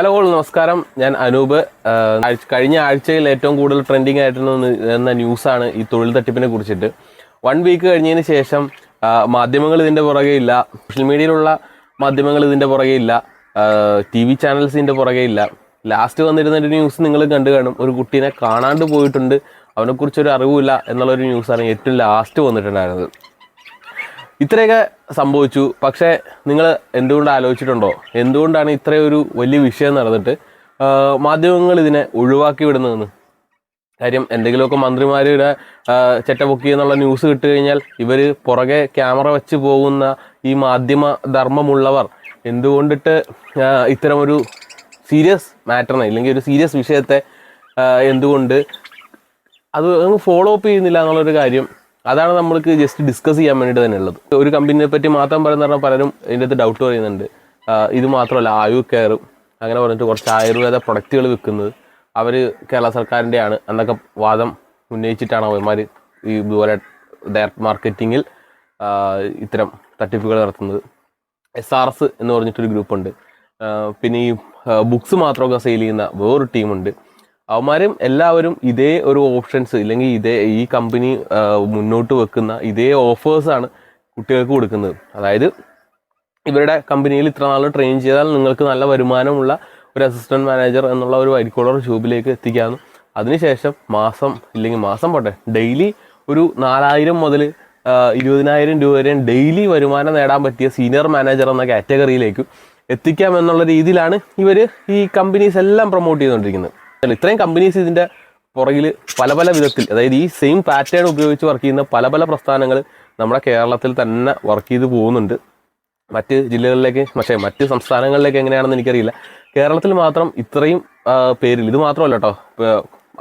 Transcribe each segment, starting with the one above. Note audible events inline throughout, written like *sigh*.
Hello നമസ്കാരം. ഞാൻ അനൂപ്. കഴിഞ്ഞ ആഴ്ചയിൽ ഏറ്റവും കൂടുതൽ ട്രെൻഡിങ് ആയിട്ടുള്ള എന്ന ന്യൂസാണ് ഈ തൊഴിൽ തട്ടിപ്പിനെ കുറിച്ചിട്ട്. വൺ വീക്ക് കഴിഞ്ഞതിന് ശേഷം മാധ്യമങ്ങൾ ഇതിന്റെ പുറകെ ഇല്ല. സോഷ്യൽ മീഡിയയിലുള്ള മാധ്യമങ്ങൾ ഇതിന്റെ പുറകെ ഇല്ല. ടി വി ചാനൽസ് ഇതിന്റെ പുറകെ ഇല്ല. ലാസ്റ്റ് വന്നിരുന്ന ഒരു ന്യൂസ് നിങ്ങൾ കണ്ടു കാണും. ഒരു കുട്ടീനെ കാണാണ്ട് പോയിട്ടുണ്ട്. അവനെക്കുറിച്ചൊരു അറിവില്ല എന്നുള്ളൊരു ന്യൂസാണ് ഏറ്റവും ലാസ്റ്റ് വന്നിട്ടുണ്ടായിരുന്നത്. ഇത്രയൊക്കെ സംഭവിച്ചു. പക്ഷേ നിങ്ങൾ എന്തുകൊണ്ട് ആലോചിച്ചിട്ടുണ്ടോ? എന്തുകൊണ്ടാണ് ഇത്രയൊരു വലിയ വിഷയം നടന്നിട്ട് മാധ്യമങ്ങൾ ഇതിനെ ഒഴിവാക്കി വിടുന്നതെന്ന്? കാര്യം എന്തെങ്കിലുമൊക്കെ മന്ത്രിമാരുടെ ചെറ്റപൊക്കി എന്നുള്ള ന്യൂസ് കിട്ടു കഴിഞ്ഞാൽ ഇവർ പുറകെ ക്യാമറ വെച്ച് പോകുന്ന ഈ മാധ്യമ ധർമ്മമുള്ളവർ എന്തുകൊണ്ടിട്ട് ഇത്തരമൊരു സീരിയസ് മാറ്ററിനെ ഇല്ലെങ്കിൽ ഒരു സീരിയസ് വിഷയത്തെ എന്തുകൊണ്ട് അത് ഫോളോ അപ്പ് ചെയ്യുന്നില്ല എന്നുള്ളൊരു കാര്യം അതാണ് നമ്മൾക്ക് ജസ്റ്റ് ഡിസ്കസ് ചെയ്യാൻ വേണ്ടിയിട്ട് തന്നെ ഉള്ളത്. ഒരു കമ്പനിയെ പറ്റി മാത്രം പറയുന്ന പറഞ്ഞാൽ പലരും ഇതിന്റെ അകത്ത് ഡൗട്ട് പറയുന്നുണ്ട്. ഇത് മാത്രമല്ല ആയു കെയറും അങ്ങനെ പറഞ്ഞിട്ട് കുറച്ച് ആയുർവേദ പ്രൊഡക്റ്റുകൾ വിൽക്കുന്നത് അവർ കേരള സർക്കാരിന്റെയാണ് എന്നൊക്കെ വാദം ഉന്നയിച്ചിട്ടാണ് അവന്മാർ ഈ ഇതുപോലെ ഡയറക്ട് മാർക്കറ്റിങ്ങിൽ ഇത്തരം തട്ടിപ്പുകൾ നടത്തുന്നത്. എസ് ആർ എസ് എന്ന് പറഞ്ഞിട്ടൊരു ഗ്രൂപ്പുണ്ട് പിന്നെ ഈ ബുക്സ് മാത്രമൊക്കെ സെയിൽ ചെയ്യുന്ന വേറൊരു ടീമുണ്ട് അവന്മാരും എല്ലാവരും ഇതേ ഒരു ഓപ്ഷൻസ് ഇല്ലെങ്കിൽ ഇതേ ഈ കമ്പനി മുന്നോട്ട് വെക്കുന്ന ഇതേ ഓഫേഴ്സാണ് കുട്ടികൾക്ക് കൊടുക്കുന്നത്. അതായത് ഇവരുടെ കമ്പനിയിൽ ഇത്ര നാൾ ട്രെയിൻ ചെയ്താൽ നിങ്ങൾക്ക് നല്ല വരുമാനമുള്ള ഒരു അസിസ്റ്റന്റ് മാനേജർ എന്നുള്ള ഒരു വൈറ്റ് കോളർ ജോബിലേക്ക് എത്തിക്കാമെന്നും അതിനുശേഷം മാസം ഇല്ലെങ്കിൽ മാസം പോട്ടെ ഡെയിലി ഒരു നാലായിരം മുതൽ ഇരുപതിനായിരം രൂപ വരെ ഡെയിലി വരുമാനം നേടാൻ പറ്റിയ സീനിയർ മാനേജർ എന്ന കാറ്റഗറിയിലേക്കും എത്തിക്കാം എന്നുള്ള രീതിയിലാണ് ഇവർ ഈ കമ്പനീസ് എല്ലാം പ്രൊമോട്ട് ചെയ്തുകൊണ്ടിരിക്കുന്നത്. അല്ല, ഇത്രയും കമ്പനീസ് ഇതിന്റെ പുറകിൽ പല പല വിധത്തിൽ അതായത് ഈ സെയിം പാറ്റേൺ ഉപയോഗിച്ച് വർക്ക് ചെയ്യുന്ന പല പല പ്രസ്ഥാനങ്ങൾ നമ്മുടെ കേരളത്തിൽ തന്നെ വർക്ക് ചെയ്ത് പോകുന്നുണ്ട്. മറ്റ് ജില്ലകളിലേക്ക് പക്ഷേ മറ്റ് സംസ്ഥാനങ്ങളിലേക്ക് എങ്ങനെയാണെന്ന് എനിക്കറിയില്ല. കേരളത്തിൽ മാത്രം ഇത്രയും പേരിൽ ഇത് മാത്രമല്ല കേട്ടോ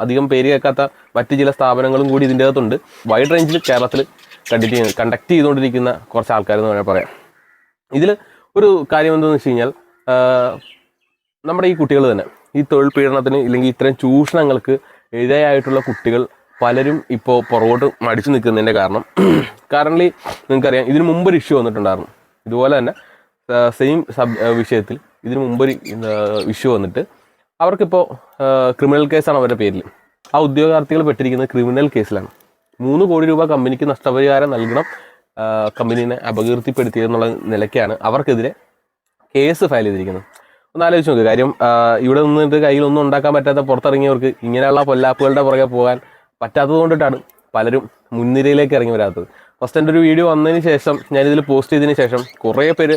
അധികം പേര് കേൾക്കാത്ത മറ്റ് ചില സ്ഥാപനങ്ങളും കൂടി ഇതിന്റെ അകത്തുണ്ട്. വൈഡ് റേഞ്ചിൽ കേരളത്തിൽ കണ്ടിട്ട് കണ്ടക്ട് ചെയ്തുകൊണ്ടിരിക്കുന്ന കുറച്ച് ആൾക്കാരെന്ന് വേണമെങ്കിൽ പറയാം. ഇതിൽ ഒരു കാര്യം എന്താണെന്ന് വെച്ച് കഴിഞ്ഞാൽ നമ്മുടെ ഈ കുട്ടികൾ തന്നെ. ഈ തൊഴിൽ പീഡനത്തിന് ഇല്ലെങ്കിൽ ഇത്തരം ചൂഷണങ്ങൾക്ക് ഇരയായിട്ടുള്ള കുട്ടികൾ പലരും ഇപ്പോൾ പുറകോട്ട് മടിച്ചു നിൽക്കുന്നതിന്റെ കാരണം. കാരണലി നിങ്ങൾക്കറിയാം ഇതിന് മുമ്പൊരു ഇഷ്യൂ വന്നിട്ടുണ്ടായിരുന്നു. ഇതുപോലെ തന്നെ സെയിം സബ് വിഷയത്തിൽ ഇതിന് മുമ്പൊരു ഇഷ്യൂ വന്നിട്ട് അവർക്കിപ്പോൾ ക്രിമിനൽ കേസാണ് അവരുടെ പേരിൽ. ആ ഉദ്യോഗാർത്ഥികൾ പെട്ടിരിക്കുന്നത് ക്രിമിനൽ കേസിലാണ് മൂന്ന് കോടി രൂപ കമ്പനിക്ക് നഷ്ടപരിഹാരം നൽകണം കമ്പനീനെ അപകീർത്തിപ്പെടുത്തിയെന്നുള്ള നിലയ്ക്കാണ് അവർക്കെതിരെ കേസ് ഫയൽ ചെയ്തിരിക്കുന്നത്. ഒന്ന് ആലോചിച്ച് നോക്ക്. കാര്യം ഇവിടെ നിന്നിട്ട് കയ്യിലൊന്നും ഉണ്ടാക്കാൻ പറ്റാത്ത പുറത്തിറങ്ങിയവർക്ക് ഇങ്ങനെയുള്ള പൊല്ലാപ്പുകളുടെ പുറകെ പോകാൻ പറ്റാത്തത് കൊണ്ടിട്ടാണ് പലരും മുൻനിരയിലേക്ക് ഇറങ്ങി വരാത്തത്. ഫസ്റ്റ് എന്റെ ഒരു വീഡിയോ വന്നതിന് ശേഷം ഞാനിതിൽ പോസ്റ്റ് ചെയ്തതിന് ശേഷം കുറേ പേര്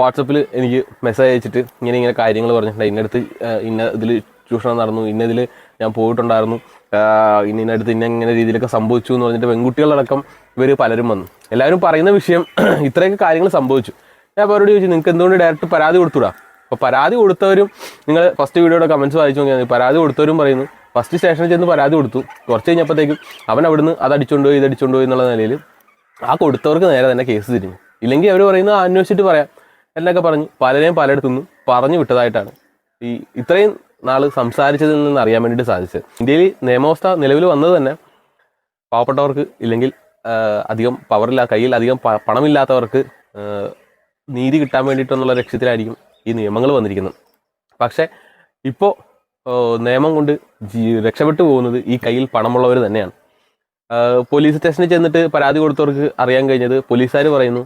വാട്സപ്പിൽ എനിക്ക് മെസ്സേജ് അയച്ചിട്ട് ഇങ്ങനെ ഇങ്ങനെ കാര്യങ്ങൾ പറഞ്ഞിട്ടുണ്ട്. ഇന്നടുത്ത് ഇന്ന ഇതിൽ ചൂഷണം നടന്നു ഇന്ന ഇതിൽ ഞാൻ പോയിട്ടുണ്ടായിരുന്നു ഇന്ന ഇന്നടുത്ത് ഇന്ന ഇങ്ങനെ രീതിയിലൊക്കെ സംഭവിച്ചു എന്ന് പറഞ്ഞിട്ട് പെൺകുട്ടികളടക്കം ഇവർ പലരും വന്നു. എല്ലാവരും പറയുന്ന വിഷയം *clears throat* ഇത്രയൊക്കെ കാര്യങ്ങൾ സംഭവിച്ചു. ഞാൻ അവരോട് ചോദിച്ചു നിങ്ങൾക്ക് എന്തുകൊണ്ട് ഡയറക്റ്റ് പരാതി കൊടുത്തുടാ? അപ്പോൾ പരാതി കൊടുത്തവരും നിങ്ങൾ ഫസ്റ്റ് വീഡിയോയുടെ കമന്റ്സ് വായിച്ചു നോക്കിയാൽ. പരാതി കൊടുത്തവരും പറയുന്നു. ഫസ്റ്റ് സ്റ്റേഷനിൽ ചെന്ന് പരാതി കൊടുത്തു. കുറച്ച് കഴിഞ്ഞപ്പോഴത്തേക്കും അവൻ അവിടുന്ന് അത് അടിച്ചോണ്ട് പോയി ഇത് അടിച്ചോണ്ട് പോയി എന്നുള്ള നിലയിൽ ആ കൊടുത്തവർക്ക് നേരെ തന്നെ കേസ് തിരിഞ്ഞു. ഇല്ലെങ്കിൽ അവർ പറയുന്നത് "ആ, അന്വേഷിച്ചിട്ട് പറയാം. എന്നൊക്കെ പറഞ്ഞു പലരെയും പലയിടത്തുനിന്നും പറഞ്ഞു വിട്ടതായിട്ടാണ് ഈ ഇത്രയും നാൾ സംസാരിച്ചതിൽ നിന്ന് അറിയാൻ വേണ്ടിയിട്ട് സാധിച്ചത്. ഇന്ത്യയിൽ നിയമവ്യവസ്ഥ നിലവിൽ വന്നത് തന്നെ പാവപ്പെട്ടവർക്ക് ഇല്ലെങ്കിൽ അധികം പവറില്ല കയ്യിൽ അധികം പണമില്ലാത്തവർക്ക് നീതി കിട്ടാൻ വേണ്ടിയിട്ടെന്നുള്ള ലക്ഷ്യത്തിലായിരിക്കും ഈ നിയമങ്ങൾ വന്നിരിക്കുന്നത് പക്ഷേ ഇപ്പോൾ നിയമം കൊണ്ട് രക്ഷപ്പെട്ടു പോകുന്നത് ഈ കയ്യിൽ പണമുള്ളവർ തന്നെയാണ്. പോലീസ് സ്റ്റേഷനിൽ ചെന്നിട്ട് പരാതി കൊടുത്തവർക്ക് അറിയാൻ കഴിഞ്ഞത് പോലീസുകാർ പറയുന്നു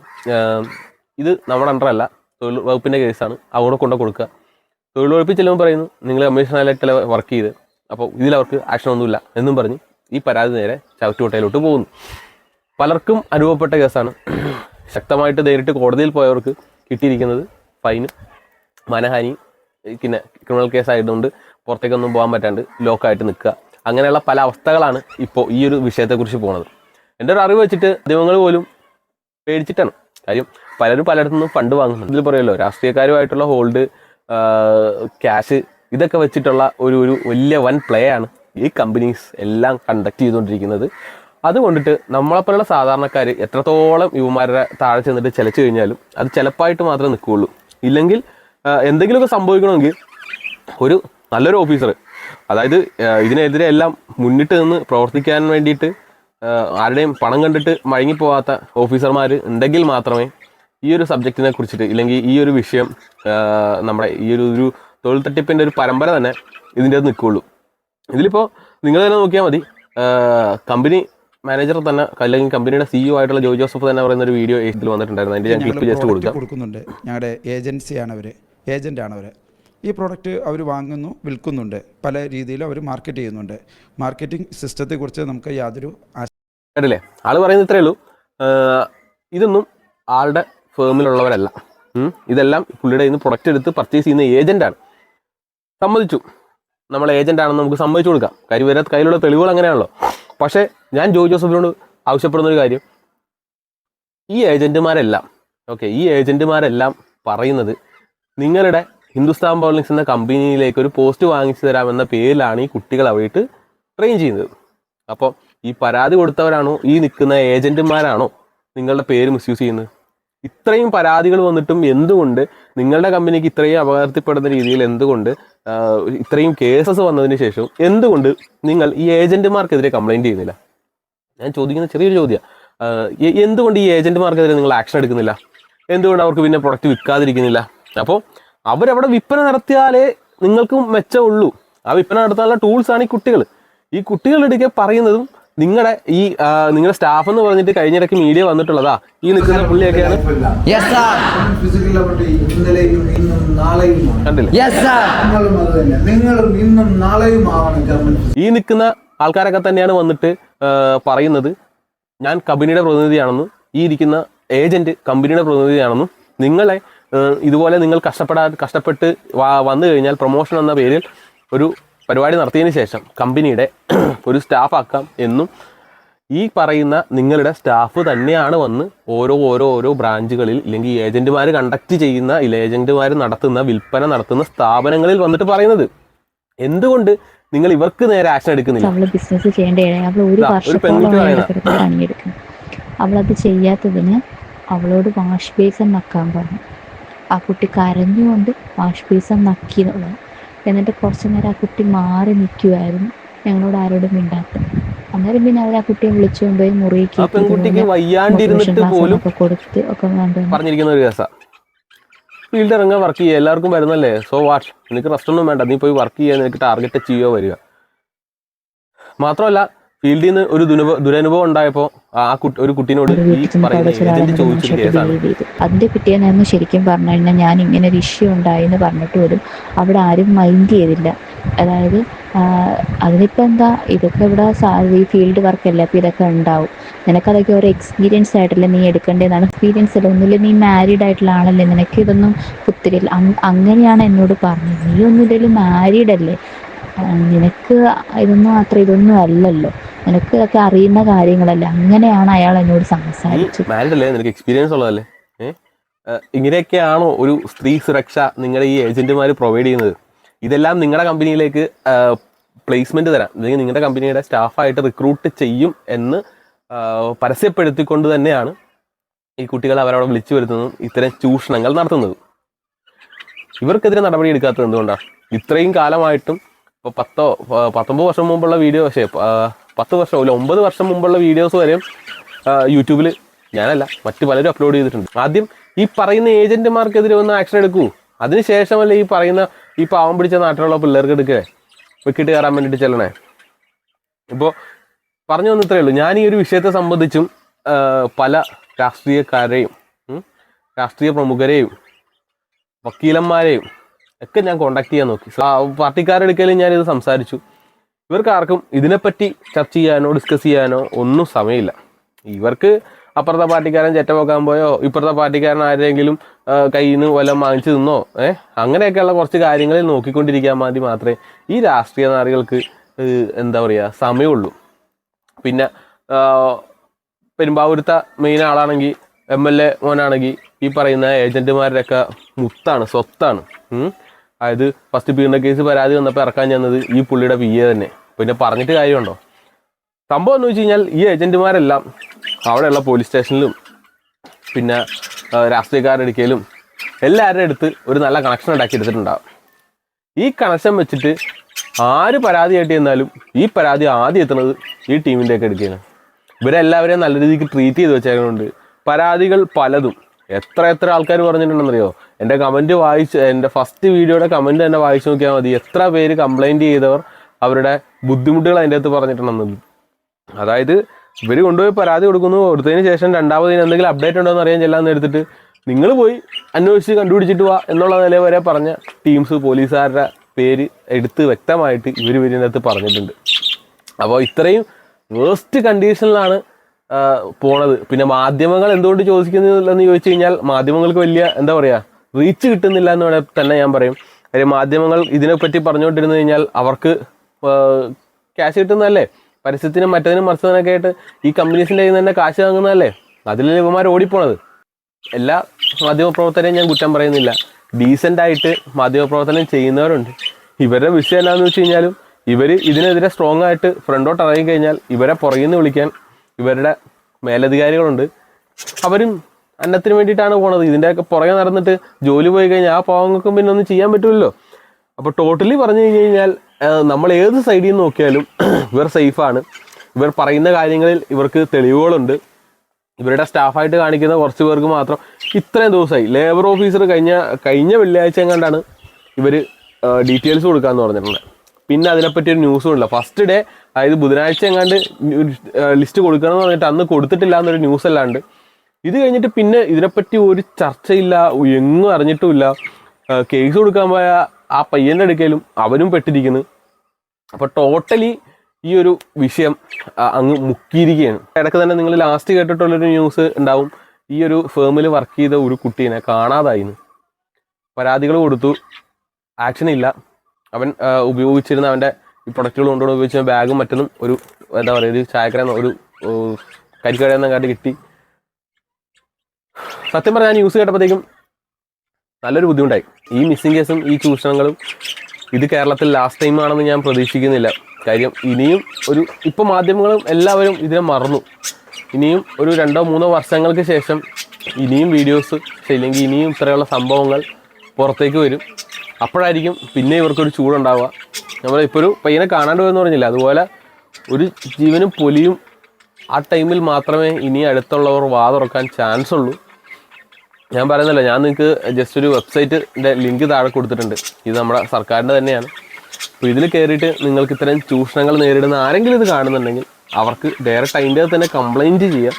ഇത് നമ്മുടെ അണ്ടറല്ല തൊഴിൽ വകുപ്പിന്റെ കേസാണ് അവിടെ കൊണ്ടു കൊടുക്കുക. തൊഴിൽ വകുപ്പിൽ ചെല്ലുമ്പോൾ പറയുന്നു നിങ്ങൾ കമ്മീഷണറായിട്ടല്ല വർക്ക് ചെയ്ത് അപ്പോൾ ഇതിലവർക്ക് ആക്ഷൻ ഒന്നുമില്ല എന്നും പറഞ്ഞ് ഈ പരാതി നേരെ ചവറ്റുകൊട്ടയിലോട്ട് പോകുന്നു. പലർക്കും അനുഭവപ്പെട്ട കേസാണ് ശക്തമായിട്ട് നേരിട്ട് കോടതിയിൽ പോയവർക്ക് കിട്ടിയിരിക്കുന്നത് ഫൈനും മനഹാനി പിന്നെ ക്രിമിനൽ കേസ് ആയതുകൊണ്ട് പുറത്തേക്കൊന്നും പോകാൻ പറ്റാണ്ട് ലോക്കായിട്ട് നിൽക്കുക. അങ്ങനെയുള്ള പല അവസ്ഥകളാണ് ഇപ്പോൾ ഈ ഒരു വിഷയത്തെക്കുറിച്ച് പോകുന്നത് എന്റെ ഒരു അറിവ് വെച്ചിട്ട് ദൈവങ്ങൾ പോലും പേടിച്ചിട്ടാണ്. കാര്യം പലരും പലയിടത്തു നിന്നും ഫണ്ട് വാങ്ങുന്നുണ്ട്. ഇതിൽ പറയുമല്ലോ രാഷ്ട്രീയക്കാരുമായിട്ടുള്ള ഹോൾഡ് ക്യാഷ് ഇതൊക്കെ വെച്ചിട്ടുള്ള ഒരു ഒരു വലിയ വൻ പ്ലേ ആണ് ഈ കമ്പനീസ് എല്ലാം കണ്ടക്ട് ചെയ്തുകൊണ്ടിരിക്കുന്നത്. അതുകൊണ്ടിട്ട് നമ്മളെപ്പോലുള്ള സാധാരണക്കാർ എത്രത്തോളം യുവമാരുടെ താഴെ ചെന്നിട്ട് ചിലച്ചു കഴിഞ്ഞാലും അത് ചിലപ്പായിട്ട് മാത്രമേ നിൽക്കുകയുള്ളൂ. ഇല്ലെങ്കിൽ എന്തെങ്കിലുമൊക്കെ സംഭവിക്കണമെങ്കിൽ ഒരു നല്ലൊരു ഓഫീസർ അതായത് ഇതിനെതിരെ എല്ലാം മുന്നിട്ട് നിന്ന് പ്രവർത്തിക്കാൻ വേണ്ടിയിട്ട് ആരുടെയും പണം കണ്ടിട്ട് മഴങ്ങിപ്പോവാത്ത ഓഫീസർമാർ ഉണ്ടെങ്കിൽ മാത്രമേ ഈ ഒരു സബ്ജക്റ്റിനെ കുറിച്ചിട്ട് ഇല്ലെങ്കിൽ ഈ ഒരു വിഷയം നമ്മുടെ ഈ ഒരു ഒരു തൊഴിൽ തട്ടിപ്പിന്റെ ഒരു പരമ്പര തന്നെ ഇതിന്റെ അത് നിൽക്കുകയുള്ളൂ. ഇതിലിപ്പോൾ നിങ്ങൾ തന്നെ നോക്കിയാൽ മതി. കമ്പനി മാനേജർ തന്നെ അല്ലെങ്കിൽ കമ്പനിയുടെ സിഇഒ ആയിട്ടുള്ള ജോ ജോസഫ് തന്നെ പറയുന്ന ഒരു വീഡിയോ ഇതിൽ വന്നിട്ടുണ്ടായിരുന്നു. അതിന്റെ ഞാൻ ക്ലിപ്പ് ജസ്റ്റ് കൊടുക്കാം. കൊടുക്കുന്നുണ്ട്. ഞങ്ങളുടെ ഏജൻസിയാണ് അവർ ഏജന്റാണ് അവർ ഈ പ്രോഡക്റ്റ് അവർ വാങ്ങുന്നു വിൽക്കുന്നുണ്ട്. പല രീതിയിലും അവർ മാർക്കറ്റ് ചെയ്യുന്നുണ്ട്. മാർക്കറ്റിംഗ് സിസ്റ്റത്തെക്കുറിച്ച് നമുക്ക് യാതൊരു ആശയല്ലേ ആൾ പറയുന്നത് ഇത്രയേ ഉള്ളൂ. ഇതൊന്നും ആളുടെ ഫേമിലുള്ളവരല്ല. ഇതെല്ലാം പുള്ളിയുടെ ഇന്ന് പ്രൊഡക്റ്റ് എടുത്ത് പർച്ചേസ് ചെയ്യുന്ന ഏജന്റാണ് സമ്മതിച്ചു. നമ്മൾ ഏജന്റ് ആണെന്ന് നമുക്ക് സമ്മതിച്ചു കൊടുക്കാം. കാര്യം വരാത്ത കയ്യിലുള്ള തെളിവുകൾ അങ്ങനെയാണല്ലോ. പക്ഷേ ഞാൻ ജോയ് ജോസഫിനോട് ആവശ്യപ്പെടുന്ന ഒരു കാര്യം. ഈ ഏജന്റുമാരെല്ലാം ഓക്കെ ഈ ഏജന്റുമാരെല്ലാം പറയുന്നത് നിങ്ങളുടെ ഹിന്ദുസ്ഥാൻ ബൗളിങ്സ് എന്ന കമ്പനിയിലേക്ക് ഒരു പോസ്റ്റ് വാങ്ങിച്ചു തരാമെന്ന പേരിലാണ് ഈ കുട്ടികൾ അവയിട്ട് ട്രെയിൻ ചെയ്യുന്നത്. അപ്പോൾ ഈ പരാതി കൊടുത്തവരാണോ? ഈ നിൽക്കുന്ന ഏജന്റുമാരാണോ നിങ്ങളുടെ പേര് മിസ്യൂസ് ചെയ്യുന്നത്? ഇത്രയും പരാതികൾ വന്നിട്ടും എന്തുകൊണ്ട് നിങ്ങളുടെ കമ്പനിക്ക് ഇത്രയും അപകടത്തിൽപ്പെടുന്ന രീതിയിൽ എന്തുകൊണ്ട് ഇത്രയും കേസസ് വന്നതിന് ശേഷം എന്തുകൊണ്ട് നിങ്ങൾ ഈ ഏജന്റുമാർക്കെതിരെ കംപ്ലൈന്റ് ചെയ്യുന്നില്ല? ഞാൻ ചോദിക്കുന്ന ചെറിയൊരു ചോദ്യമാണ് എന്തുകൊണ്ട് ഈ ഏജന്റുമാർക്കെതിരെ നിങ്ങൾ ആക്ഷൻ എടുക്കുന്നില്ല? എന്തുകൊണ്ട് അവർക്ക് പിന്നെ പ്രൊഡക്റ്റ് വിൽക്കാതിരിക്കുന്നില്ല? അപ്പോൾ അവരവിടെ വിൽപ്പന നടത്തിയാലേ നിങ്ങൾക്ക് മെച്ചമുള്ളൂ ആ വിൽപ്പന നടത്താനുള്ള ടൂൾസാണ് ആണ് ഈ കുട്ടികൾ. ഈ കുട്ടികളുടെ ഇടയ്ക്ക് പറയുന്നതും നിങ്ങളുടെ ഈ നിങ്ങളുടെ സ്റ്റാഫ് എന്ന് പറഞ്ഞിട്ട് കഴിഞ്ഞിടയ്ക്ക് മീഡിയ വന്നിട്ടുള്ളതാ. ഈ നിൽക്കുന്ന പുള്ളിയൊക്കെയാണ്. ഈ നിൽക്കുന്ന ആൾക്കാരൊക്കെ തന്നെയാണ് വന്നിട്ട് പറയുന്നത്. ഞാൻ കമ്പനിയുടെ പ്രതിനിധിയാണെന്നും ഈ ഇരിക്കുന്ന ഏജന്റ് കമ്പനിയുടെ പ്രതിനിധിയാണെന്നും നിങ്ങളെ ഇതുപോലെ നിങ്ങൾ കഷ്ടപ്പെടാ കഷ്ടപ്പെട്ട് വന്നു കഴിഞ്ഞാൽ പ്രൊമോഷൻ എന്ന പേരിൽ ഒരു പരിപാടി നടത്തിയതിന് ശേഷം കമ്പനിയുടെ *clears throat* ഒരു സ്റ്റാഫ് ആക്കാം എന്നും ഈ പറയുന്ന നിങ്ങളുടെ സ്റ്റാഫ് തന്നെയാണ് വന്ന് ഓരോ ഓരോ ഓരോ ബ്രാഞ്ചുകളിൽ ഇല്ലെങ്കിൽ ഏജന്റുമാർ കണ്ടക്ട് ചെയ്യുന്ന ഇല്ല ഏജന്റുമാർ നടത്തുന്ന വിൽപ്പന നടത്തുന്ന സ്ഥാപനങ്ങളിൽ വന്നിട്ട് പറയുന്നത്. എന്തുകൊണ്ട് നിങ്ങൾ ഇവർക്ക് നേരെ ആക്ഷൻ എടുക്കുന്നില്ല? അവൾ ബിസിനസ് ഒരു പെൺകുട്ടി അവളത് ചെയ്യാത്തതിന് അവളോട് വാഷ് ബേസൺ നക്കാൻ പറഞ്ഞു. ആ കുട്ടി കരഞ്ഞുകൊണ്ട് വാഷ് ബേസൺ നക്കി എന്നുള്ളത് എന്നിട്ട് കുറച്ചു നേരം ആ കുട്ടി മാറി നിൽക്കുമായിരുന്നു ഞങ്ങളോട് ആരോടും മിണ്ടാത്ത. അന്നേരം പിന്നെ അവർ ആ കുട്ടിയെ വിളിച്ചുകൊണ്ട് പോയി ഒക്കെ കൊടുത്ത് ഒക്കെ പറഞ്ഞിരിക്കുന്ന ഒരു കേസാ. ഫീൽഡ് ഇറങ്ങാൻ വർക്ക് ചെയ്യുക എല്ലാവർക്കും വരുന്നല്ലേ? സോ വാട്ട് നിനക്ക് റെസ്റ്റ് ഒന്നും വേണ്ട. നീ പോയി വർക്ക് ചെയ്യുക നിനക്ക് ടാർഗറ്റ് ചെയ്യുക വരിക. മാത്രമല്ല ഫീൽഡിൽ നിന്ന് ഒരു ദുരനുഭവം ഉണ്ടായപ്പോൾ ആ ഒരു കുട്ടീനോട് ഈ പറയുന്ന ഏജന്റ് ചോദിച്ചൊരു കേസാണ്? അതിന്റെ പിറ്റേന്നായിരുന്നു ശരിക്കും പറഞ്ഞു കഴിഞ്ഞാൽ ഞാൻ ഇങ്ങനെ ഒരു ഇഷ്യൂ ഉണ്ടായി എന്ന് പറഞ്ഞിട്ട് പോലും അവിടെ ആരും മൈൻഡ് ചെയ്തില്ല. അതായത് അതിനിപ്പോൾ അതിനിപ്പോ എന്താ ഇതൊക്കെ ഇവിടെ ഈ ഫീൽഡ് വർക്ക് അല്ലേ അപ്പൊ ഇതൊക്കെ ഉണ്ടാവും. നിനക്കതൊക്കെ ഒരു എക്സ്പീരിയൻസ് ആയിട്ടല്ലേ നീ എടുക്കേണ്ടതാണ് എക്സ്പീരിയൻസ് അല്ല? ഒന്നുമില്ല നീ മാരീഡ് ആയിട്ടുള്ള ആളല്ലേ? നിനക്ക് ഇതൊന്നും ഒത്തിരി അങ്- അങ്ങനെയാണ് എന്നോട് പറഞ്ഞത്. നീ ഒന്നുമില്ലെങ്കിലും മാരീഡ് അല്ലേ? നിനക്ക് ഇതൊന്നും അത്ര ഇതൊന്നും അല്ലല്ലോ. നിനക്ക് ഇതൊക്കെ അറിയുന്ന കാര്യങ്ങളല്ലേ? അങ്ങനെയാണ് അയാൾ എന്നോട് സംസാരിച്ചത്. നിനക്ക് എക്സ്പീരിയൻസ് ഉള്ളതല്ലേ? ഇങ്ങനെയൊക്കെയാണോ ഒരു സ്ത്രീ സുരക്ഷ നിങ്ങളുടെ ഈ ഏജന്റുമാർ പ്രൊവൈഡ് ചെയ്യുന്നത്? ഇതെല്ലാം നിങ്ങളുടെ കമ്പനിയിലേക്ക് പ്ലേസ്മെന്റ് തരാം അല്ലെങ്കിൽ നിങ്ങളുടെ കമ്പനിയുടെ സ്റ്റാഫായിട്ട് റിക്രൂട്ട് ചെയ്യും എന്ന് പരസ്യപ്പെടുത്തിക്കൊണ്ട് തന്നെയാണ് ഈ കുട്ടികൾ അവരവിടെ വിളിച്ചു വരുത്തുന്നതും ഇത്തരം ചൂഷണങ്ങൾ നടത്തുന്നത്. ഇവർക്കെതിരെ നടപടി എടുക്കാത്തത് എന്തുകൊണ്ടാണ് ഇത്രയും കാലമായിട്ടും ഇപ്പോൾ പത്തോ പത്തൊമ്പത് വർഷം മുമ്പുള്ള വീഡിയോ പക്ഷേ പത്ത് വർഷം അല്ല ഒമ്പത് വർഷം മുമ്പുള്ള വീഡിയോസ് വരെയും യൂട്യൂബിൽ ഞാനല്ല മറ്റു പലരും അപ്ലോഡ് ചെയ്തിട്ടുണ്ട്. ആദ്യം ഈ പറയുന്ന ഏജന്റുമാർക്കെതിരെ ഒന്ന് ആക്ഷൻ എടുക്കൂ. അതിനുശേഷമല്ലേ ഈ പറയുന്ന ഈ പാവം പിടിച്ച നാട്ടിലുള്ള പിള്ളേർക്ക് എടുക്കേ? വിക്കറ്റ് കയറാൻ വേണ്ടിയിട്ട് ചെല്ലണേ. ഇപ്പോൾ പറഞ്ഞു വന്നിത്രേ ഉള്ളൂ ഞാൻ ഈ ഒരു വിഷയത്തെ സംബന്ധിച്ചും പല രാഷ്ട്രീയക്കാരെയും രാഷ്ട്രീയ പ്രമുഖരെയും വക്കീലന്മാരെയും ഒക്കെ ഞാൻ കോണ്ടാക്ട് ചെയ്യാൻ നോക്കി. പാർട്ടിക്കാരുടെ അടുക്കലും ഞാൻ ഇത് സംസാരിച്ചു. ഇവർക്ക് ആർക്കും ഇതിനെപ്പറ്റി ചർച്ച ചെയ്യാനോ ഡിസ്കസ് ചെയ്യാനോ ഒന്നും സമയമില്ല. ഇവർക്ക് അപ്പുറത്തെ പാർട്ടിക്കാരൻ ചെറ്റ പോക്കാൻ പോയോ? ഇപ്പുറത്തെ പാർട്ടിക്കാരൻ ആരെങ്കിലും കയ്യിൽ നിന്ന് വല്ലതും വാങ്ങിച്ചു തിന്നോ? ഏഹ് അങ്ങനെയൊക്കെയുള്ള കുറച്ച് കാര്യങ്ങളിൽ നോക്കിക്കൊണ്ടിരിക്കാൻ മതി മാത്രമേ ഈ രാഷ്ട്രീയ നാറികൾക്ക് എന്താ പറയുക സമയമുള്ളൂ. പിന്നെ പെരുമ്പാവൂരത്ത മെയിൻ ആളാണെങ്കിൽ എം എൽ എ മോനാണെങ്കിൽ ഈ പറയുന്ന ഏജന്റുമാരുടെയൊക്കെ മുത്താണ് സ്വത്താണ്. അതായത് ഫസ്റ്റ് പീഡന കേസ് പരാതി വന്നപ്പോൾ ഇറക്കാൻ ചെന്നത് ഈ പുള്ളിയുടെ പി എ തന്നെ. പിന്നെ പറഞ്ഞിട്ട് കാര്യമുണ്ടോ? സംഭവം എന്ന് വെച്ച് കഴിഞ്ഞാൽ ഈ ഏജന്റുമാരെല്ലാം അവിടെയുള്ള പോലീസ് സ്റ്റേഷനിലും പിന്നെ രാഷ്ട്രീയക്കാരുടെ ഇടയ്ക്കലും എല്ലാവരുടെ അടുത്ത് ഒരു നല്ല കണക്ഷൻ ഉണ്ടാക്കി എടുത്തിട്ടുണ്ടാവും. ഈ കണക്ഷൻ വെച്ചിട്ട് ആര് പരാതിയായിട്ട് ചെന്നാലും ഈ പരാതി ആദ്യം എത്തുന്നത് ഈ ടീമിന്റെയൊക്കെ എടുക്കുകയാണ് ഇവരെല്ലാവരെയും നല്ല രീതിക്ക് ട്രീറ്റ് ചെയ്ത് വെച്ചതുകൊണ്ട് പരാതികൾ പലതും എത്ര എത്ര ആൾക്കാർ പറഞ്ഞിട്ടുണ്ടെന്നറിയോ? എന്റെ കമന്റ് വായിച്ച് എന്റെ ഫസ്റ്റ് വീഡിയോയുടെ കമന്റ് തന്നെ വായിച്ചു നോക്കിയാൽ മതി. എത്ര പേര് കംപ്ലൈന്റ് ചെയ്തവർ അവരുടെ ബുദ്ധിമുട്ടുകൾ അതിന്റെ അകത്ത് പറഞ്ഞിട്ടുണ്ടെന്നത് അതായത് ഇവർ കൊണ്ടുപോയി പരാതി കൊടുക്കുന്നു. കൊടുത്തതിന് ശേഷം രണ്ടാമത് ഇതിന് എന്തെങ്കിലും അപ്ഡേറ്റ് ഉണ്ടോ എന്ന് അറിയാൻ ചെല്ലാന്ന് എടുത്തിട്ട് നിങ്ങൾ പോയി അന്വേഷിച്ച് കണ്ടുപിടിച്ചിട്ട് വാ എന്നുള്ള നില വരെ പറഞ്ഞ ടീംസ് പോലീസുകാരുടെ പേര് എടുത്ത് വ്യക്തമായിട്ട് ഇവർ ഇവരിനകത്ത് പറഞ്ഞിട്ടുണ്ട്. അപ്പോൾ ഇത്രയും വേസ്റ്റ് കണ്ടീഷനിലാണ് പോണത്. പിന്നെ മാധ്യമങ്ങൾ എന്തുകൊണ്ട് ചോദിക്കുന്നില്ലെന്ന് ചോദിച്ചു കഴിഞ്ഞാൽ മാധ്യമങ്ങൾക്ക് വലിയ എന്താ പറയുക റീച്ച് കിട്ടുന്നില്ല എന്ന് വേണേൽ തന്നെ ഞാൻ പറയും. കാര്യം മാധ്യമങ്ങൾ ഇതിനെപ്പറ്റി പറഞ്ഞുകൊണ്ടിരുന്നു കഴിഞ്ഞാൽ അവർക്ക് ക്യാഷ് കിട്ടുന്നതല്ലേ? പരസ്യത്തിനും മറ്റതിനും മറിച്ചതിനൊക്കെ ആയിട്ട് ഈ കമ്പനീസിന്റെ കയ്യിൽ നിന്ന് തന്നെ കാശ് വാങ്ങുന്നതല്ലേ? അതിലല്ലേ ഇവന്മാർ ഓടിപ്പോണത്? എല്ലാ മാധ്യമപ്രവർത്തകരെയും ഞാൻ കുറ്റം പറയുന്നില്ല. ഡീസന്റായിട്ട് മാധ്യമപ്രവർത്തനം ചെയ്യുന്നവരുണ്ട്. ഇവരുടെ വിഷയം എന്താണെന്ന് വെച്ച് കഴിഞ്ഞാലും ഇവർ ഇതിനെതിരെ സ്ട്രോങ് ആയിട്ട് ഫ്രണ്ടോട്ട് ഇറങ്ങി കഴിഞ്ഞാൽ ഇവരെ പുറകിൽ നിന്ന് വിളിക്കാൻ ഇവരുടെ മേലധികാരികളുണ്ട്. അവരും അന്നത്തിന് വേണ്ടിയിട്ടാണ് പോണത്. ഇതിന്റെയൊക്കെ പുറകെ നടന്നിട്ട് ജോലി പോയി കഴിഞ്ഞാൽ ആ പാവങ്ങൾക്കും പിന്നെ ഒന്നും ചെയ്യാൻ പറ്റില്ലല്ലോ അപ്പോൾ ടോട്ടലി പറഞ്ഞു കഴിഞ്ഞ് കഴിഞ്ഞാൽ നമ്മൾ ഏത് സൈഡിൽ നിന്ന് നോക്കിയാലും *clears throat* ഇവർ സേഫാണ് ഇവർ പറയുന്ന കാര്യങ്ങളിൽ ഇവർക്ക് തെളിവുകളുണ്ട്. ഇവരുടെ സ്റ്റാഫായിട്ട് കാണിക്കുന്ന കുറച്ച് പേർക്ക് മാത്രം ഇത്രയും ദിവസമായി. ലേബർ ഓഫീസർ കഴിഞ്ഞ കഴിഞ്ഞ വെള്ളിയാഴ്ച എങ്ങാണ്ടാണ് ഇവർ ഡീറ്റെയിൽസ് കൊടുക്കാമെന്ന് പറഞ്ഞിട്ടുള്ളത്. പിന്നെ അതിനെപ്പറ്റി ഒരു ന്യൂസും ഇല്ല ഫസ്റ്റ് ഡേ അതായത് ബുധനാഴ്ച എങ്ങാണ്ട് ലിസ്റ്റ് കൊടുക്കണം എന്ന് പറഞ്ഞിട്ട് അന്ന് കൊടുത്തിട്ടില്ല എന്നൊരു ന്യൂസ് അല്ലാണ്ട് ഇത് കഴിഞ്ഞിട്ട് പിന്നെ ഇതിനെപ്പറ്റി ഒരു ചർച്ചയില്ല എങ്ങും അറിഞ്ഞിട്ടുമില്ല. കേസ് കൊടുക്കാൻ പോയ ആ പയ്യന്റെ അടുക്കലും അവനും പെട്ടിരിക്കുന്നു. അപ്പോൾ ടോട്ടലി ഈ ഒരു വിഷയം അങ്ങ് മുക്കിയിരിക്കുകയാണ്. ഇടയ്ക്ക് തന്നെ നിങ്ങൾ ലാസ്റ്റ് കേട്ടിട്ടുള്ളൊരു ന്യൂസ് ഉണ്ടാവും. ഈ ഒരു ഫേമിൽ വർക്ക് ചെയ്ത ഒരു കുട്ടീനെ കാണാതായിന്ന്. പരാതികൾ കൊടുത്തു. ആക്ഷൻ ഇല്ല. അവൻ ഉപയോഗിച്ചിരുന്ന അവന്റെ ഈ പ്രൊഡക്റ്റുകൾ കൊണ്ടുപോയി ഉപയോഗിച്ച ബാഗും മറ്റൊന്നും ഒരു എന്താ പറയുക ഒരു ചായക്കട ഒരു കരിക്കടയെന്ന കാട്ടി കിട്ടി. സത്യം പറഞ്ഞാൽ ന്യൂസ് കേട്ടപ്പോഴത്തേക്കും നല്ലൊരു ബുദ്ധിമുട്ടായി. ഈ മിസ്സിംഗ് കേസും ഈ ചൂഷണങ്ങളും ഇത് കേരളത്തിൽ ലാസ്റ്റ് ടൈം ആണെന്ന് ഞാൻ പ്രതീക്ഷിക്കുന്നില്ല. കാര്യം ഇനിയും ഒരു ഇപ്പോൾ മാധ്യമങ്ങളും എല്ലാവരും ഇതിനെ മറന്നു. ഇനിയും ഒരു രണ്ടോ മൂന്നോ വർഷങ്ങൾക്ക് ശേഷം ഇനിയും വീഡിയോസ് ഇല്ലെങ്കിൽ ഇനിയും ഇത്രയുള്ള സംഭവങ്ങൾ പുറത്തേക്ക് വരും. അപ്പോഴായിരിക്കും പിന്നെ ഇവർക്കൊരു ചൂടുണ്ടാവുക. നമ്മൾ ഇപ്പോൾ ഒരു പയ്യനെ കാണാണ്ട് പോയെന്ന് പറഞ്ഞില്ല? അതുപോലെ ഒരു ജീവനും പൊലിയും ആ ടൈമിൽ മാത്രമേ ഇനി അടുത്തുള്ളവർ വാ തുറക്കാൻ ചാൻസ് ഉള്ളൂ ഞാൻ പറയുന്നില്ല ഞാൻ നിങ്ങൾക്ക് ജസ്റ്റ് ഒരു വെബ്സൈറ്റിന്റെ ലിങ്ക് താഴെ കൊടുത്തിട്ടുണ്ട്. ഇത് നമ്മുടെ സർക്കാരിന്റെ തന്നെയാണ്. അപ്പോൾ ഇതിൽ കയറിയിട്ട് നിങ്ങൾക്ക് ഇത്രയും ചൂഷണങ്ങൾ നേരിടുന്ന ആരെങ്കിലും ഇത് കാണുന്നുണ്ടെങ്കിൽ അവർക്ക് ഡയറക്റ്റ് അതിന്റെ അകത്ത് തന്നെ കംപ്ലൈന്റ് ചെയ്യാം.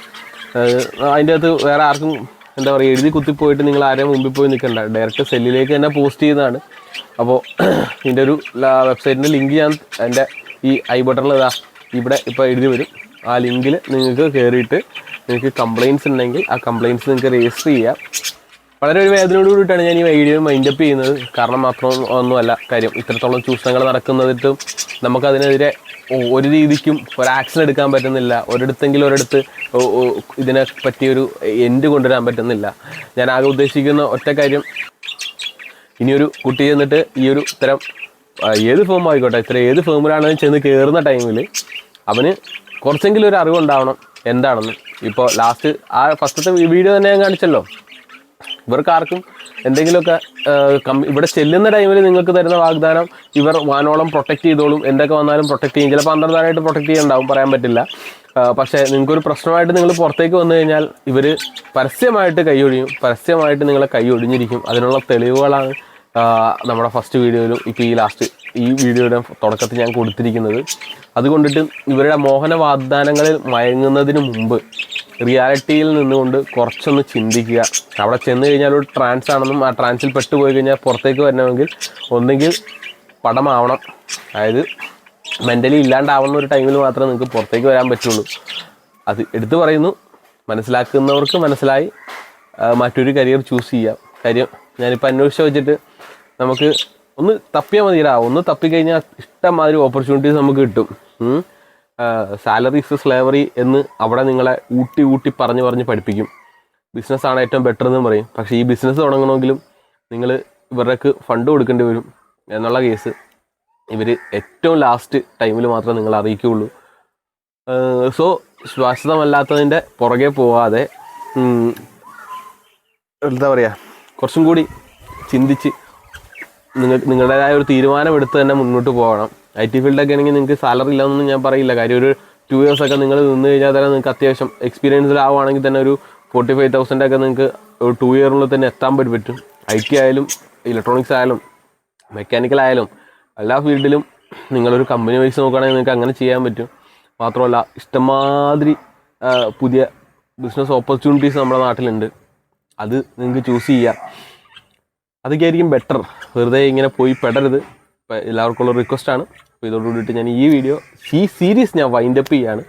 അതിന്റെ അകത്ത് വേറെ ആർക്കും എന്താ പറയുക എഴുതി കുത്തിപ്പോയിട്ട് നിങ്ങൾ ആരെയും മുമ്പിൽ പോയി നിൽക്കണ്ട. ഡയറക്റ്റ് സെല്ലിലേക്ക് തന്നെ പോസ്റ്റ് ചെയ്യുന്നതാണ് അപ്പോൾ *clears throat* ഇതിന്റെ ഒരു വെബ്സൈറ്റിന്റെ ലിങ്ക് ഞാൻ എന്റെ ഈ ഐ ബട്ടണിൽ ഇതാ ഇവിടെ ഇപ്പോൾ എഴുതി വരും. ആ ലിങ്കിൽ നിങ്ങൾക്ക് കയറിയിട്ട് നിങ്ങൾക്ക് കംപ്ലയിൻസ് ഉണ്ടെങ്കിൽ ആ കംപ്ലയിൻസ് നിങ്ങൾക്ക് രജിസ്റ്റർ ചെയ്യാം. വളരെ ഒരു വേദനയോട് കൂടിയിട്ടാണ് ഞാൻ ഈ വീഡിയോ മൈൻഡപ്പ് ചെയ്യുന്നത്. കാരണം മാത്രം ഒന്നുമല്ല കാര്യം ഇത്രത്തോളം ചൂഷണങ്ങൾ നടക്കുന്നതിട്ടും നമുക്കതിനെതിരെ ഒരു രീതിക്കും ഒരു ആക്ഷൻ എടുക്കാൻ പറ്റുന്നില്ല. ഒരിടത്തെങ്കിലും ഒരിടത്ത് ഇതിനെ പറ്റിയൊരു എൻഡ് കൊണ്ടുവരാൻ പറ്റുന്നില്ല. ഞാൻ ആകെ ഉദ്ദേശിക്കുന്ന ഒറ്റ കാര്യം ഇനിയൊരു കുട്ടി ചെന്നിട്ട് ഈ ഒരു ഇത്തരം ഏത് ഫേം ആയിക്കോട്ടെ ഇത്ര ഏത് ഫേമിലാണെങ്കിലും ചെന്ന് കയറുന്ന ടൈമിൽ അവന് കുറച്ചെങ്കിലും ഒരു അറിവുണ്ടാവണം എന്താണെന്ന്. ഇപ്പോൾ ലാസ്റ്റ് ആ ഫസ്റ്റത്തെ വീഡിയോ തന്നെ ഞാൻ കാണിച്ചല്ലോ. ഇവർക്ക് ആർക്കും എന്തെങ്കിലുമൊക്കെ ഇവിടെ ചെല്ലുന്ന ടൈമിൽ നിങ്ങൾക്ക് തരുന്ന വാഗ്ദാനം ഇവർ വാനോളം പ്രൊട്ടക്ട് ചെയ്തോളും. എന്തൊക്കെ വന്നാലും പ്രൊട്ടക്ട് ചെയ്യും. ചിലപ്പോൾ അന്തർധാരമായിട്ട് പ്രൊട്ടക്ട് ചെയ്യുന്നുണ്ടാവും പറയാൻ പറ്റില്ല. പക്ഷേ നിങ്ങൾക്കൊരു പ്രശ്നമായിട്ട് നിങ്ങൾ പുറത്തേക്ക് വന്നു കഴിഞ്ഞാൽ ഇവർ പരസ്യമായിട്ട് കൈയൊഴിയും. പരസ്യമായിട്ട് നിങ്ങളെ കൈയൊഴിഞ്ഞിരിക്കും അതിനുള്ള തെളിവുകളാണ് നമ്മുടെ ഫസ്റ്റ് വീഡിയോയിലും ഇപ്പോൾ ഈ ലാസ്റ്റ് ഈ വീഡിയോയുടെ തുടക്കത്തിൽ ഞാൻ കൊടുത്തിരിക്കുന്നത്. അതുകൊണ്ടിട്ട് ഇവരുടെ മോഹന വാഗ്ദാനങ്ങളിൽ മയങ്ങുന്നതിന് മുമ്പ് റിയാലിറ്റിയിൽ നിന്നുകൊണ്ട് കുറച്ചൊന്ന് ചിന്തിക്കുക. അവിടെ ചെന്ന് കഴിഞ്ഞാൽ ഒരു ട്രാൻസ് ആണെന്നും ആ ട്രാൻസിൽ പെട്ടുപോയി കഴിഞ്ഞാൽ പുറത്തേക്ക് വരണമെങ്കിൽ ഒന്നെങ്കിൽ പടമാവണം. അതായത് മെന്റലി ഇല്ലാണ്ടാവുന്ന ഒരു ടൈമിൽ മാത്രമേ നിങ്ങൾക്ക് പുറത്തേക്ക് വരാൻ പറ്റുള്ളൂ. അത് എടുത്തു പറയുന്നു. മനസ്സിലാക്കുന്നവർക്ക് മനസ്സിലായി. മറ്റൊരു കരിയർ ചൂസ് ചെയ്യാം. കാര്യം ഞാനിപ്പോൾ അന്വേഷിച്ച് വെച്ചിട്ട് നമുക്ക് ഒന്ന് തപ്പിയാൽ മതിയടാ ഒന്ന് തപ്പിക്കഴിഞ്ഞാൽ ഇഷ്ടംമാതിരി ഓപ്പർച്യൂണിറ്റീസ് നമുക്ക് കിട്ടും. സാലറീസ് സ്ലേവറി എന്ന് അവിടെ നിങ്ങളെ ഊട്ടി ഊട്ടി പറഞ്ഞ് പറഞ്ഞ് പഠിപ്പിക്കും. ബിസിനസ്സാണ് ഏറ്റവും ബെറ്റർ എന്ന് പറയും. പക്ഷേ ഈ ബിസിനസ് തുടങ്ങണമെങ്കിലും നിങ്ങൾ ഇവർക്ക് ഫണ്ട് കൊടുക്കേണ്ടി വരും എന്നുള്ള കേസ് ഇവർ ഏറ്റവും ലാസ്റ്റ് ടൈമിൽ മാത്രമേ നിങ്ങൾ അറിയിക്കുകയുള്ളൂ. സോ ശ്വാസതമല്ലാത്തതിന്റെ പുറകെ പോവാതെ എന്താ പറയുക കുറച്ചും കൂടി ചിന്തിച്ച് നിങ്ങൾ നിങ്ങളുടേതായ ഒരു തീരുമാനമെടുത്ത് തന്നെ മുന്നോട്ട് പോകണം. ഐ ടി ഫീൽഡൊക്കെ ആണെങ്കിൽ നിങ്ങൾക്ക് സാലറി ഇല്ലെന്നൊന്നും ഞാൻ പറയില്ല. കാര്യം ഒരു ടു ഇയേഴ്സ് ഒക്കെ നിങ്ങൾ നിന്ന് കഴിഞ്ഞാൽ തന്നെ നിങ്ങൾക്ക് അത്യാവശ്യം എക്സ്പീരിയൻസിലാവുകയാണെങ്കിൽ തന്നെ ഒരു ഫോർട്ടി ഫൈവ് തൗസൻഡ് ഒക്കെ നിങ്ങൾക്ക് ടു ഇയറിനുള്ളിൽ തന്നെ എത്താൻ പറ്റി പറ്റും. ഐ ടി ആയാലും ഇലക്ട്രോണിക്സ് ആയാലും മെക്കാനിക്കൽ ആയാലും എല്ലാ ഫീൽഡിലും നിങ്ങളൊരു കമ്പനി വൈസ് നോക്കുകയാണെങ്കിൽ നിങ്ങൾക്ക് അങ്ങനെ ചെയ്യാൻ പറ്റും. മാത്രമല്ല ഇഷ്ടമാതിരി പുതിയ ബിസിനസ് ഓപ്പർച്യൂണിറ്റീസ് നമ്മുടെ നാട്ടിലുണ്ട്. അത് നിങ്ങൾക്ക് ചൂസ് ചെയ്യാം. അതൊക്കെ ആയിരിക്കും ബെറ്റർ വെറുതെ ഇങ്ങനെ പോയി പെടരുത്. എല്ലാവർക്കും ഉള്ള റിക്വസ്റ്റ് ആണ്. അപ്പോൾ ഇതോട് കൂടിയിട്ട് ഞാൻ ഈ വീഡിയോ ഈ സീരീസ് ഞാൻ വൈൻഡ് അപ്പ് ചെയ്യാണ്.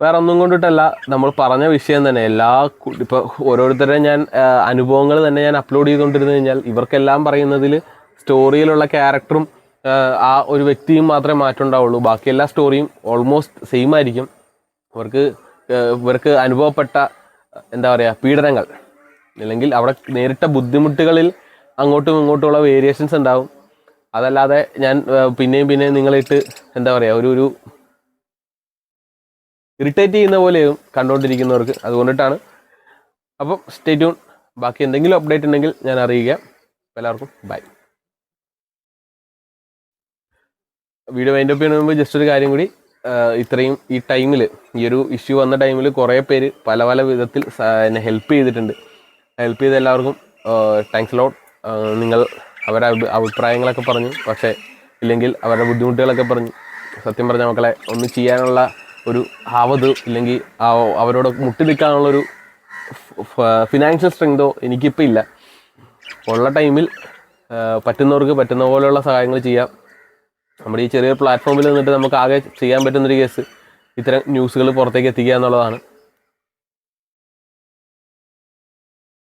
വേറെ ഒന്നും കൊണ്ടിട്ടല്ല നമ്മൾ പറഞ്ഞ വിഷയം തന്നെ. എല്ലാ ഇപ്പോൾ ഇപ്പൊ ഓരോരുത്തരുടെ ഞാൻ അനുഭവങ്ങൾ തന്നെ ഞാൻ അപ്ലോഡ് ചെയ്തുകൊണ്ടിരുന്നു കഴിഞ്ഞാൽ ഇവർക്കെല്ലാം പറയുന്നതിൽ സ്റ്റോറിയിലുള്ള ക്യാരക്ടറും ആ ഒരു വ്യക്തിയും മാത്രമേ മാറ്റം ഉണ്ടാവുള്ളൂ ബാക്കി എല്ലാ സ്റ്റോറിയും ഓൾമോസ്റ്റ് സെയിം ആയിരിക്കും. അവർക്ക് ഇവർക്ക് അനുഭവപ്പെട്ട എന്താ പറയുക പീഡനങ്ങൾ. അല്ലെങ്കിൽ അവിടെ നേരിട്ട ബുദ്ധിമുട്ടുകളിൽ അങ്ങോട്ടും ഇങ്ങോട്ടുമുള്ള വേരിയേഷൻസ് ഉണ്ടാവും. അതല്ലാതെ ഞാൻ പിന്നെയും പിന്നെയും നിങ്ങളിട്ട് എന്താ പറയുക ഒരു ഒരു ഇറിറ്റേറ്റ് ചെയ്യുന്ന പോലെയും കണ്ടുകൊണ്ടിരിക്കുന്നവർക്ക് അതുകൊണ്ടിട്ടാണ് അപ്പം സ്റ്റേ ട്യൂൺ ബാക്കി എന്തെങ്കിലും അപ്ഡേറ്റ് ഉണ്ടെങ്കിൽ ഞാൻ അറിയിക്കാം എല്ലാവർക്കും ബൈ വീഡിയോ വൈൻഡ് അപ്പ് ചെയ്യുന്നതിന് മുമ്പ് ജസ്റ്റ് ഒരു കാര്യം കൂടി ഇത്രയും ഈ ടൈമിൽ ഈ ഒരു ഇഷ്യൂ വന്ന ടൈമിൽ കുറേ പേര് പല പല വിധത്തിൽ എന്നെ ഹെൽപ്പ് ചെയ്തിട്ടുണ്ട്. ഹെൽപ്പ് ചെയ്ത എല്ലാവർക്കും താങ്ക്സ് ലോട്ട് നിങ്ങൾ അവരുടെ അഭി- അഭിപ്രായങ്ങളൊക്കെ പറഞ്ഞു പക്ഷേ ഇല്ലെങ്കിൽ അവരുടെ ബുദ്ധിമുട്ടുകളൊക്കെ പറഞ്ഞു. സത്യം പറഞ്ഞ മക്കളെ ഒന്ന് ചെയ്യാനുള്ള ഒരു ആവത് ഇല്ലെങ്കിൽ അവരോട് മുട്ടി നിൽക്കാനുള്ളൊരു ഫിനാൻഷ്യൽ സ്ട്രെങ്തോ എനിക്കിപ്പോൾ ഇല്ല. ഉള്ള ടൈമിൽ പറ്റുന്നവർക്ക് പറ്റുന്ന പോലെയുള്ള സഹായങ്ങൾ ചെയ്യാം. നമ്മുടെ ഈ ചെറിയ പ്ലാറ്റ്ഫോമിൽ നിന്നിട്ട് നമുക്ക് ആകെ ചെയ്യാൻ പറ്റുന്നൊരു കേസ് ഇത്തരം ന്യൂസുകൾ പുറത്തേക്ക് എത്തിക്കുക എന്നുള്ളതാണ്.